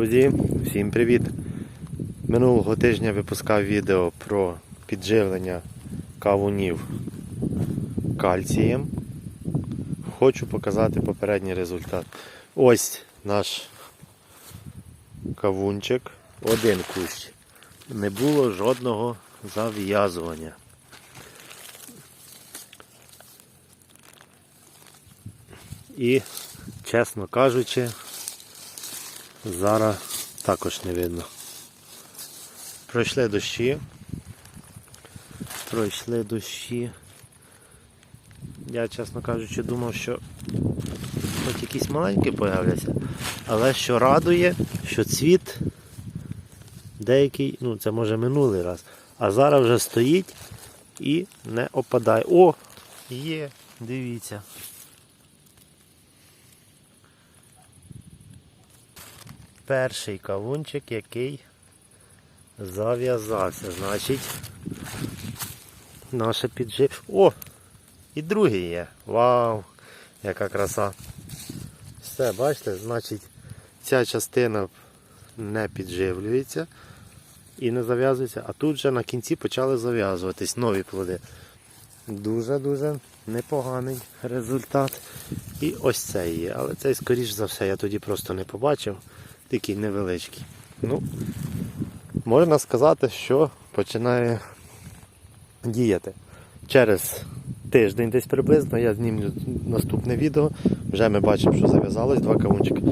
Друзі, всім привіт! Минулого тижня випускав відео про підживлення кавунів кальцієм. Хочу показати попередній результат. Ось наш кавунчик, один кущ. Не було жодного зав'язування. І, чесно кажучи, зараз також не видно. Пройшли дощі. Пройшли дощі. Я, чесно кажучи, думав, що хоч якісь маленькі появляться, але що радує, що цвіт деякий, ну це може минулий раз, а зараз вже стоїть і не опадає. О! Є, дивіться. Перший кавунчик, який зав'язався. Значить, наше піджив. О! І другий є. Вау! Яка краса. Все, бачите, значить, ця частина не підживлюється і не зав'язується, а тут вже на кінці почали зав'язуватись нові плоди. Дуже-дуже непоганий результат. І ось цей є. Але цей, скоріш за все, я тоді просто не побачив. Такий невеличкий. Ну, можна сказати, що починає діяти. Через тиждень десь приблизно я знімлю наступне відео. Вже ми бачимо, що зав'язалось два кавунчики.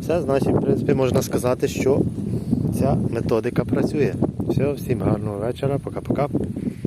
Все, значить, в принципі, можна сказати, що ця методика працює. Все, всім гарного вечора, пока-пока.